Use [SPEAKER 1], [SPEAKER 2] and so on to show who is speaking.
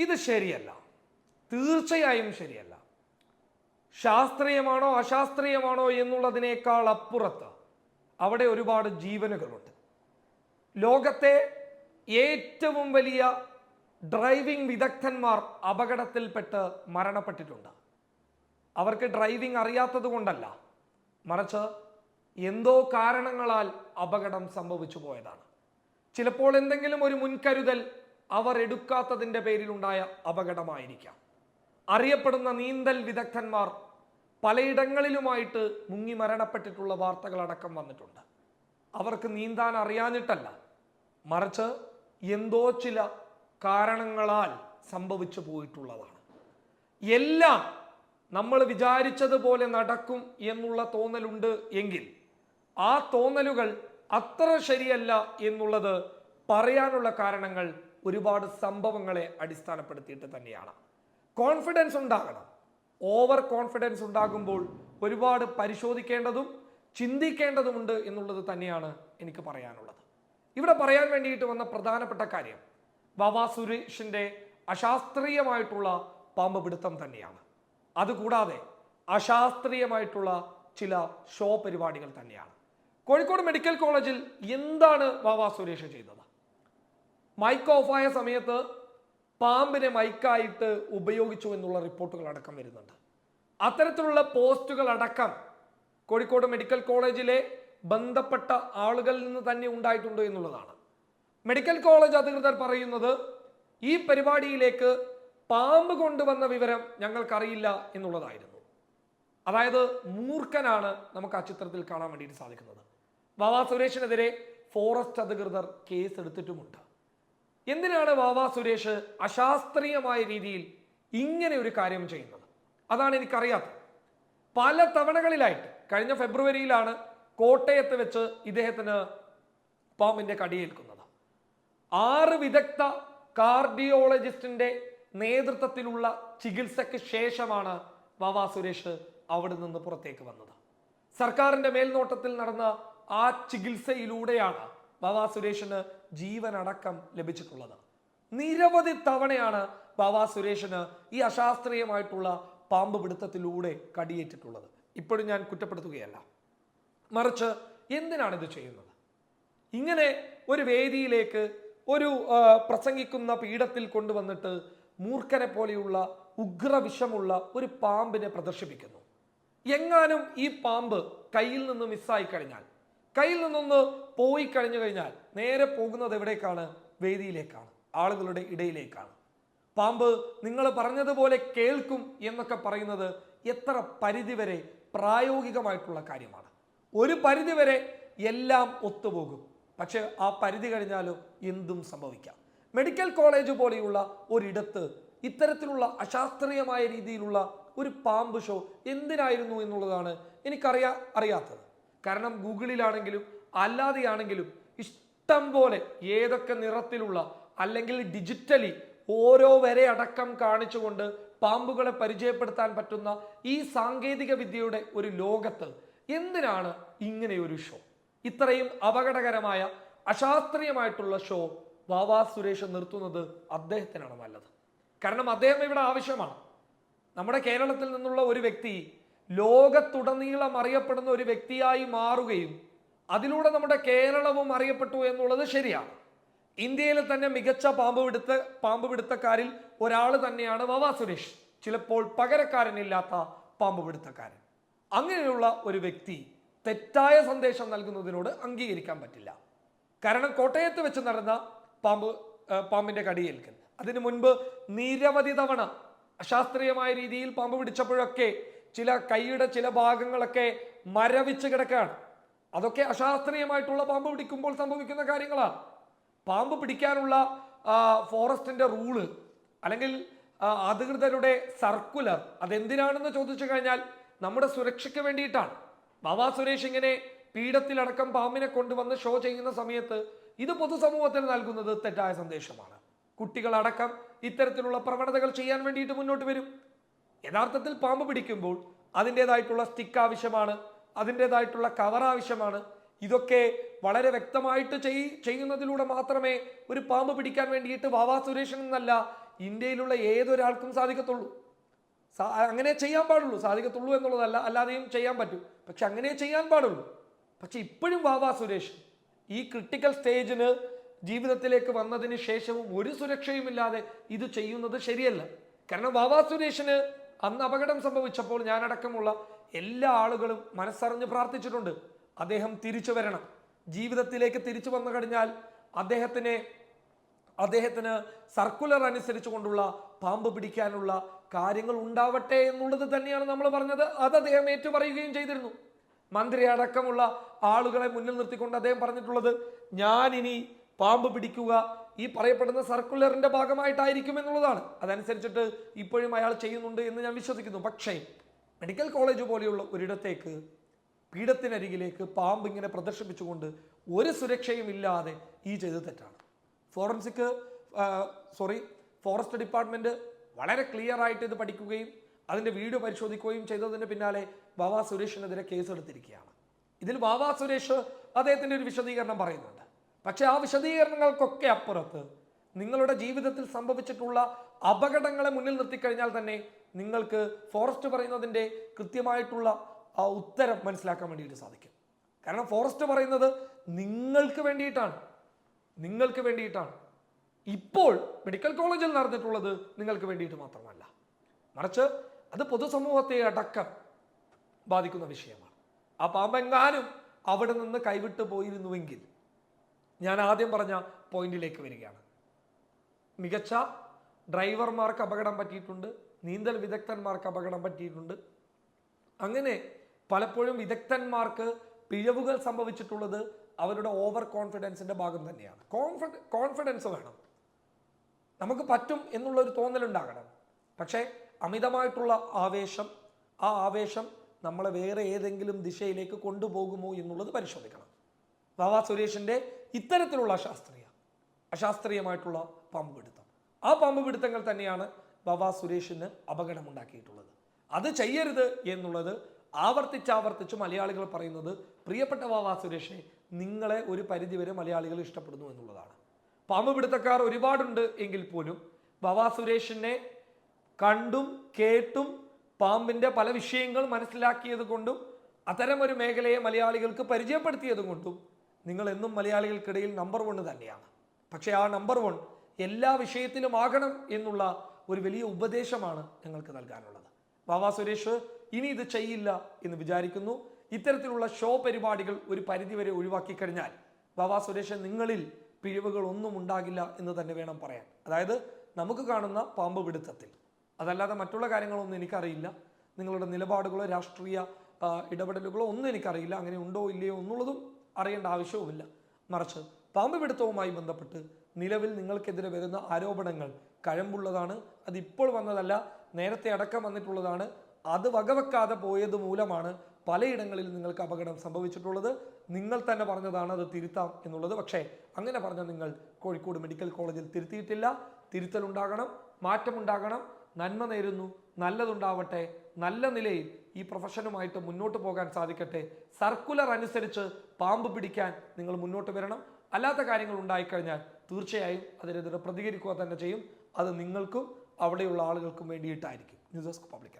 [SPEAKER 1] ഇത് ശരിയല്ല. തീർച്ചയായും ശരിയല്ല. ശാസ്ത്രീയമാണോ അശാസ്ത്രീയമാണോ എന്നുള്ളതിനേക്കാൾ അപ്പുറത്ത് അവിടെ ഒരുപാട് ജീവനുകളുണ്ട്. ലോകത്തെ ഏറ്റവും വലിയ ഡ്രൈവിംഗ് വിദഗ്ധന്മാർ അപകടത്തിൽപ്പെട്ട് മരണപ്പെട്ടിട്ടുണ്ട്. അവർക്ക് ഡ്രൈവിംഗ് അറിയാത്തത് കൊണ്ടല്ല. മറിച്ച് എന്തോ കാരണങ്ങളാൽ അപകടം സംഭവിച്ചു പോയതാണ്. ചിലപ്പോൾ എന്തെങ്കിലും ഒരു മുൻകരുതൽ അവർ എടുക്കാത്തതിന്റെ പേരിലുണ്ടായ അപകടമായിരിക്കാം. അറിയപ്പെടുന്ന നീന്തൽ വിദഗ്ധന്മാർ പലയിടങ്ങളിലുമായിട്ട് മുങ്ങി മരണപ്പെട്ടിട്ടുള്ള വാർത്തകളടക്കം വന്നിട്ടുണ്ട്. അവർക്ക് നീന്താൻ അറിയാഞ്ഞിട്ടല്ല. മറിച്ച് എന്തോ ചില കാരണങ്ങളാൽ സംഭവിച്ചു പോയിട്ടുള്ളതാണ്. എല്ലാം നമ്മൾ വിചാരിച്ചതുപോലെ നടക്കും എന്നുള്ള തോന്നലുണ്ട് എങ്കിൽ ആ തോന്നലുകൾ അത്ര ശരിയല്ല എന്നുള്ളത് പറയാനുള്ള കാരണങ്ങൾ ഒരുപാട് സംഭവങ്ങളെ അടിസ്ഥാനപ്പെടുത്തിയിട്ട് തന്നെയാണ്. കോൺഫിഡൻസ് ഉണ്ടാകണം. ഓവർ കോൺഫിഡൻസ് ഉണ്ടാകുമ്പോൾ ഒരുപാട് പരിശോധിക്കേണ്ടതും ചിന്തിക്കേണ്ടതുമുണ്ട് എന്നുള്ളത് തന്നെയാണ് എനിക്ക് പറയാനുള്ളത്. ഇവിടെ പറയാൻ വേണ്ടിയിട്ട് വന്ന പ്രധാനപ്പെട്ട കാര്യം ബാബാ സുരേഷിന്റെ അശാസ്ത്രീയമായിട്ടുള്ള പാമ്പ് പിടുത്തം തന്നെയാണ്. അതുകൂടാതെ അശാസ്ത്രീയമായിട്ടുള്ള ചില ഷോ പരിപാടികൾ തന്നെയാണ്. കോഴിക്കോട് മെഡിക്കൽ കോളേജിൽ എന്താണ് ബാബാ സുരേഷ് ചെയ്തത്? മൈക്ക് ഓഫായ സമയത്ത് പാമ്പിനെ മൈക്കായിട്ട് ഉപയോഗിച്ചു എന്നുള്ള റിപ്പോർട്ടുകൾ അടക്കം വരുന്നുണ്ട്. അത്തരത്തിലുള്ള പോസ്റ്റുകൾ അടക്കം കോഴിക്കോട് മെഡിക്കൽ കോളേജിലെ ബന്ധപ്പെട്ട ആളുകളിൽ നിന്ന് തന്നെ ഉണ്ടായിട്ടുണ്ട് എന്നുള്ളതാണ്. മെഡിക്കൽ കോളേജ് അധികൃതർ പറയുന്നത് ഈ പരിപാടിയിലേക്ക് പാമ്പ് കൊണ്ടുവന്ന വിവരം ഞങ്ങൾക്കറിയില്ല എന്നുള്ളതായിരുന്നു. അതായത് മൂർഖനാണ് നമുക്ക് ആ ചിത്രത്തിൽ കാണാൻ വേണ്ടിയിട്ട് സാധിക്കുന്നത്. ബാബാ സുരേഷിനെതിരെ ഫോറസ്റ്റ് അധികൃതർ കേസ് എടുത്തിട്ടുമുണ്ട് എന്തിനാണ് വാവാ സുരേഷ് അശാസ്ത്രീയമായ രീതിയിൽ ഇങ്ങനെ ഒരു കാര്യം ചെയ്യുന്നത്? അതാണ് എനിക്കറിയാത്തത്. പല തവണകളിലായിട്ട് കഴിഞ്ഞ ഫെബ്രുവരിയിലാണ് കോട്ടയത്ത് വെച്ച് ഇദ്ദേഹത്തിന് പാമ്പിന്റെ കടിയേൽക്കുന്നത്. ആറ് വിദഗ്ധ കാർഡിയോളജിസ്റ്റിന്റെ നേതൃത്വത്തിലുള്ള ചികിത്സയ്ക്ക് ശേഷമാണ് വാവാ സുരേഷ് അവിടെ നിന്ന് പുറത്തേക്ക് വന്നത്. സർക്കാരിന്റെ മേൽനോട്ടത്തിൽ നടന്ന ആ ചികിത്സയിലൂടെയാണ് വാവാ സുരേഷിന് ജീവനടക്കം ലഭിച്ചിട്ടുള്ളത്. നിരവധി തവണയാണ് ബാബാ സുരേഷിന് ഈ അശാസ്ത്രീയമായിട്ടുള്ള പാമ്പ് പിടുത്തത്തിലൂടെ കടിയേറ്റിട്ടുള്ളത്. ഇപ്പോഴും ഞാൻ കുറ്റപ്പെടുത്തുകയല്ല. മറിച്ച് എന്തിനാണ് ഇത് ചെയ്യുന്നത്? ഇങ്ങനെ ഒരു വേദിയിലേക്ക് ഒരു പ്രസംഗിക്കുന്ന പീഠത്തിൽ കൊണ്ടുവന്നിട്ട് മൂർഖനെ പോലെയുള്ള ഉഗ്രവിഷമുള്ള ഒരു പാമ്പിനെ പ്രദർശിപ്പിക്കുന്നു. എങ്ങാനും ഈ പാമ്പ് കയ്യിൽ നിന്ന് മിസ്സായി കഴിഞ്ഞാൽ കയ്യിൽ നിന്നൊന്ന് പോയി കഴിഞ്ഞു കഴിഞ്ഞാൽ നേരെ പോകുന്നത് എവിടേക്കാണ്? വേദിയിലേക്കാണ്. ആളുകളുടെ ഇടയിലേക്കാണ്. പാമ്പ് നിങ്ങൾ പറഞ്ഞതുപോലെ കേൾക്കും എന്നൊക്കെ പറയുന്നത് എത്ര പരിധിവരെ പ്രായോഗികമായിട്ടുള്ള കാര്യമാണ്. ഒരു പരിധിവരെ എല്ലാം ഒത്തുപോകും. പക്ഷെ ആ പരിധി കഴിഞ്ഞാലും എന്തും സംഭവിക്കാം. മെഡിക്കൽ കോളേജ് പോലെയുള്ള ഒരിടത്ത് ഇത്തരത്തിലുള്ള അശാസ്ത്രീയമായ രീതിയിലുള്ള ഒരു പാമ്പ് ഷോ എന്തിനായിരുന്നു എന്നുള്ളതാണ് എനിക്കറിയാ അറിയാത്തത്. കാരണം ഗൂഗിളിലാണെങ്കിലും അല്ലാതെയാണെങ്കിലും ഇഷ്ടം പോലെ ഏതൊക്കെ നിറത്തിലുള്ള അല്ലെങ്കിൽ ഡിജിറ്റലി ഓരോ വരെ അടക്കം കാണിച്ചുകൊണ്ട് പാമ്പുകളെ പരിചയപ്പെടുത്താൻ പറ്റുന്ന ഈ സാങ്കേതിക വിദ്യയുടെ ഒരു ലോകത്ത് എന്തിനാണ് ഇങ്ങനെ ഒരു ഷോ ഇത്രയും അപകടകരമായ അശാസ്ത്രീയമായിട്ടുള്ള ഷോ വാവാ സുരേഷ് നിർത്തുന്നത് അദ്ദേഹത്തിനാണ് നല്ലത്. കാരണം അദ്ദേഹം ഇവിടെ ആവശ്യമാണ്. നമ്മുടെ കേരളത്തിൽ നിന്നുള്ള ഒരു വ്യക്തി ലോകത്തുടനീളം അറിയപ്പെടുന്ന ഒരു വ്യക്തിയായി മാറുകയും അതിലൂടെ നമ്മുടെ കേരളവും അറിയപ്പെട്ടു എന്നുള്ളത് ശരിയാണ്. ഇന്ത്യയിലെ തന്നെ മികച്ച പാമ്പ് പിടുത്ത പാമ്പ് പിടുത്തക്കാരിൽ ഒരാൾ തന്നെയാണ് വവാ സുരേഷ്. ചിലപ്പോൾ പകരക്കാരനില്ലാത്ത പാമ്പ് പിടുത്തക്കാരൻ. അങ്ങനെയുള്ള ഒരു വ്യക്തി തെറ്റായ സന്ദേശം നൽകുന്നതിനോട് അംഗീകരിക്കാൻ പറ്റില്ല. കാരണം കോട്ടയത്ത് വെച്ച് നടന്ന പാമ്പ് പാമ്പിന്റെ കടിയേൽക്കൽ. അതിനു മുൻപ് നിരവധി തവണ അശാസ്ത്രീയമായ രീതിയിൽ പാമ്പ് പിടിച്ചപ്പോഴൊക്കെ ചില കൈയുടെ ചില ഭാഗങ്ങളൊക്കെ മരവിച്ച് കിടക്കുകയാണ്. അതൊക്കെ അശാസ്ത്രീയമായിട്ടുള്ള പാമ്പ് പിടിക്കുമ്പോൾ സംഭവിക്കുന്ന കാര്യങ്ങളാണ്. പാമ്പ് പിടിക്കാനുള്ള ഫോറസ്റ്റിന്റെ റൂൾ അല്ലെങ്കിൽ അധികൃതരുടെ സർക്കുലർ അതെന്തിനാണെന്ന് ചോദിച്ചു കഴിഞ്ഞാൽ നമ്മുടെ സുരക്ഷയ്ക്ക് വേണ്ടിയിട്ടാണ്. ബാബാ സുരേഷ് ഇങ്ങനെ പീഠത്തിലടക്കം പാമ്പിനെ കൊണ്ടുവന്ന് ഷോ ചെയ്യുന്ന സമയത്ത് ഇത് പൊതുസമൂഹത്തിന് നൽകുന്നത് തെറ്റായ സന്ദേശമാണ്. കുട്ടികളടക്കം ഇത്തരത്തിലുള്ള പ്രവണതകൾ ചെയ്യാൻ വേണ്ടിയിട്ട് മുന്നോട്ട് വരും. യഥാർത്ഥത്തിൽ പാമ്പ് പിടിക്കുമ്പോൾ അതിന്റെതായിട്ടുള്ള സ്റ്റിക്ക് ആവശ്യമാണ്. അതിന്റെതായിട്ടുള്ള കവർ ആവശ്യമാണ്. ഇതൊക്കെ വളരെ വ്യക്തമായിട്ട് ചെയ് ചെയ്യുന്നതിലൂടെ മാത്രമേ ഒരു പാമ്പ് പിടിക്കാൻ വേണ്ടിയിട്ട് വാവാ സുരേഷൻ എന്നല്ല ഇന്ത്യയിലുള്ള ഏതൊരാൾക്കും സാധിക്കത്തുള്ളൂ. അങ്ങനെ ചെയ്യാൻ പാടുള്ളൂ. സാധിക്കത്തുള്ളൂ എന്നുള്ളതല്ല അല്ലാതെയും ചെയ്യാൻ പറ്റും. പക്ഷെ അങ്ങനെ ചെയ്യാൻ പാടുള്ളൂ. പക്ഷെ ഇപ്പോഴും വാവാ സുരേഷ് ഈ ക്രിട്ടിക്കൽ സ്റ്റേജിന് ജീവിതത്തിലേക്ക് വന്നതിന് ശേഷവും ഒരു സുരക്ഷയുമില്ലാതെ ഇത് ചെയ്യുന്നത് ശരിയല്ല. കാരണം വാവാ സുരേഷിന് അന്ന് അപകടം സംഭവിച്ചപ്പോൾ ഞാനടക്കമുള്ള എല്ലാ ആളുകളും മനസ്സറിഞ്ഞ് പ്രാർത്ഥിച്ചിട്ടുണ്ട്. അദ്ദേഹം തിരിച്ചു വരണം. ജീവിതത്തിലേക്ക് തിരിച്ചു വന്നു കഴിഞ്ഞാൽ അദ്ദേഹത്തിനെ അദ്ദേഹത്തിന് സർക്കുലർ അനുസരിച്ച് കൊണ്ടുള്ള പാമ്പ് പിടിക്കാനുള്ള കാര്യങ്ങൾ ഉണ്ടാവട്ടെ എന്നുള്ളത് തന്നെയാണ് നമ്മൾ പറഞ്ഞത്. അത് അദ്ദേഹം ഏറ്റുപറയുകയും ചെയ്തിരുന്നു. മന്ത്രി അടക്കമുള്ള ആളുകളെ മുന്നിൽ നിർത്തിക്കൊണ്ട് അദ്ദേഹം പറഞ്ഞിട്ടുള്ളത് ഞാൻ ഇനി പാമ്പ് പിടിക്കുക ഈ പറയപ്പെടുന്ന സർക്കുലറിന്റെ ഭാഗമായിട്ടായിരിക്കും എന്നുള്ളതാണ്. അതനുസരിച്ചിട്ട് ഇപ്പോഴും അയാൾ ചെയ്യുന്നുണ്ട് എന്ന് ഞാൻ വിശ്വസിക്കുന്നു. പക്ഷേ മെഡിക്കൽ കോളേജ് പോലെയുള്ള ഒരിടത്തേക്ക് പീഠത്തിനരികിലേക്ക് പാമ്പ് ഇങ്ങനെ പ്രദർശിപ്പിച്ചുകൊണ്ട് ഒരു സുരക്ഷയും ഇല്ലാതെ ഈ ചെയ്ത് തെറ്റാണ്. ഫോറൻസിക് സോറി ഫോറസ്റ്റ് ഡിപ്പാർട്ട്മെന്റ് വളരെ ക്ലിയർ ആയിട്ട് ഇത് പഠിക്കുകയും അതിന്റെ വീഡിയോ പരിശോധിക്കുകയും ചെയ്തതിന് പിന്നാലെ ബാബ സുരേഷിനെതിരെ കേസെടുത്തിരിക്കുകയാണ്. ഇതിൽ വാവാ സുരേഷ് അദ്ദേഹത്തിന്റെ ഒരു വിശദീകരണം പറയുന്നുണ്ട്. പക്ഷേ ആ വിശദീകരണങ്ങൾക്കൊക്കെ അപ്പുറത്ത് നിങ്ങളുടെ ജീവിതത്തിൽ സംഭവിച്ചിട്ടുള്ള അപകടങ്ങളെ മുന്നിൽ നിർത്തിക്കഴിഞ്ഞാൽ തന്നെ നിങ്ങൾക്ക് ഫോറസ്റ്റ് പറയുന്നതിന്റെ കൃത്യമായിട്ടുള്ള ആ ഉത്തരം മനസ്സിലാക്കാൻ വേണ്ടിയിട്ട് സാധിക്കും. കാരണം ഫോറസ്റ്റ് പറയുന്നത് നിങ്ങൾക്ക് വേണ്ടിയിട്ടാണ്. നിങ്ങൾക്ക് വേണ്ടിയിട്ടാണ്. ഇപ്പോൾ മെഡിക്കൽ കോളേജിൽ നടന്നിട്ടുള്ളത് നിങ്ങൾക്ക് വേണ്ടിയിട്ട് മാത്രമല്ല. മറിച്ച് അത് പൊതുസമൂഹത്തെ അടക്കം ബാധിക്കുന്ന വിഷയമാണ്. ആ പാമ്പെങ്ങാനും അവിടെ നിന്ന് കൈവിട്ട് പോയിരുന്നുവെങ്കിൽ ഞാൻ ആദ്യം പറഞ്ഞ പോയിന്റിലേക്ക് വരികയാണ്. മികച്ച ഡ്രൈവർമാർക്ക് അപകടം പറ്റിയിട്ടുണ്ട്. നീന്തൽ വിദഗ്ധന്മാർക്ക് അപകടം പറ്റിയിട്ടുണ്ട്. അങ്ങനെ പലപ്പോഴും വിദഗ്ധന്മാർക്ക് പിഴവുകൾ സംഭവിച്ചിട്ടുള്ളത് അവരുടെ ഓവർ കോൺഫിഡൻസിന്റെ ഭാഗം തന്നെയാണ്. കോൺഫിഡ് കോൺഫിഡൻസ് വേണം. നമുക്ക് പറ്റും എന്നുള്ളൊരു തോന്നലുണ്ടാകണം. പക്ഷേ അമിതമായിട്ടുള്ള ആവേശം ആ ആവേശം നമ്മളെ വേറെ ഏതെങ്കിലും ദിശയിലേക്ക് കൊണ്ടുപോകുമോ എന്നുള്ളത് പരിശോധിക്കണം. വാവ സുരേഷിന്റെ ഇത്തരത്തിലുള്ള അശാസ്ത്രീയ അശാസ്ത്രീയമായിട്ടുള്ള പാമ്പ് പിടുത്തം. ആ പാമ്പ് പിടുത്തങ്ങൾ തന്നെയാണ് വാവാ സുരേഷിന് അപകടമുണ്ടാക്കിയിട്ടുള്ളത്. അത് ചെയ്യരുത് എന്നുള്ളത് ആവർത്തിച്ചാവർത്തിച്ച് മലയാളികൾ പറയുന്നത് പ്രിയപ്പെട്ട വവ സുരേഷെ നിങ്ങളെ ഒരു പരിധിവരെ മലയാളികൾ ഇഷ്ടപ്പെടുന്നു എന്നുള്ളതാണ്. പാമ്പ് പിടുത്തക്കാർ ഒരുപാടുണ്ട് എങ്കിൽ പോലും വവ സുരേഷിനെ കണ്ടും കേട്ടും പാമ്പിന്റെ പല വിഷയങ്ങൾ മനസ്സിലാക്കിയത് കൊണ്ടും അത്തരം ഒരു മേഖലയെ മലയാളികൾക്ക് പരിചയപ്പെടുത്തിയത് കൊണ്ടും നിങ്ങൾ എന്നും മലയാളികൾക്കിടയിൽ നമ്പർ വൺ തന്നെയാണ്. പക്ഷേ ആ നമ്പർ വൺ എല്ലാ വിഷയത്തിലും ആകണം എന്നുള്ള ഒരു വലിയ ഉപദേശമാണ് ഞങ്ങൾക്ക് നൽകാനുള്ളത്. വാവാ സുരേഷ് ഇനി ഇത് ചെയ്യില്ല എന്ന് വിചാരിക്കുന്നു. ഇത്തരത്തിലുള്ള ഷോ പരിപാടികൾ ഒരു പരിധിവരെ ഒഴിവാക്കി കഴിഞ്ഞാൽ വാവാ സുരേഷ് നിങ്ങളിൽ പിഴവുകൾ ഒന്നും ഉണ്ടാകില്ല എന്ന് തന്നെ വേണം പറയാൻ. അതായത് നമുക്ക് കാണുന്ന പാമ്പ് പിടുത്തത്തിൽ. അതല്ലാതെ മറ്റുള്ള കാര്യങ്ങളൊന്നും എനിക്കറിയില്ല. നിങ്ങളുടെ നിലപാടുകളോ രാഷ്ട്രീയ ഇടപെടലുകളോ ഒന്നും എനിക്കറിയില്ല. അങ്ങനെ ഉണ്ടോ ഇല്ലയോ എന്നുള്ളതും അറിയേണ്ട ആവശ്യവുമില്ല. മറിച്ച് പാമ്പ് പിടുത്തവുമായി ബന്ധപ്പെട്ട് നിലവിൽ നിങ്ങൾക്കെതിരെ വരുന്ന ആരോപണങ്ങൾ. കഴമ്പുള്ളതാണ് അതിപ്പോൾ വന്നതല്ല നേരത്തെ അടക്കം വന്നിട്ടുള്ളതാണ്. അത് വകവെക്കാതെ പോയത് മൂലമാണ് പലയിടങ്ങളിൽ നിങ്ങൾക്ക് അപകടം സംഭവിച്ചിട്ടുള്ളത്. നിങ്ങൾ തന്നെ പറഞ്ഞതാണ് അത് തിരുത്താം എന്നുള്ളത്. പക്ഷേ അങ്ങനെ പറഞ്ഞ നിങ്ങൾ കോഴിക്കോട് മെഡിക്കൽ കോളേജിൽ തിരുത്തിയിട്ടില്ല. തിരുത്തലുണ്ടാകണം മാറ്റമുണ്ടാകണം. നന്മ നേരുന്നു നല്ലതുണ്ടാവട്ടെ. നല്ല നിലയിൽ ഈ പ്രൊഫഷനുമായിട്ട് മുന്നോട്ട് പോകാൻ സാധിക്കട്ടെ. സർക്കുലർ അനുസരിച്ച് പാമ്പ് പിടിക്കാൻ നിങ്ങൾ മുന്നോട്ട് വരണം. അല്ലാത്ത കാര്യങ്ങൾ ഉണ്ടായിക്കഴിഞ്ഞാൽ തീർച്ചയായും അതിനെതിരെ പ്രതികരിക്കുക തന്നെ ചെയ്യും. അത് നിങ്ങൾക്കും അവിടെയുള്ള ആളുകൾക്കും വേണ്ടിയിട്ടായിരിക്കും. News desk public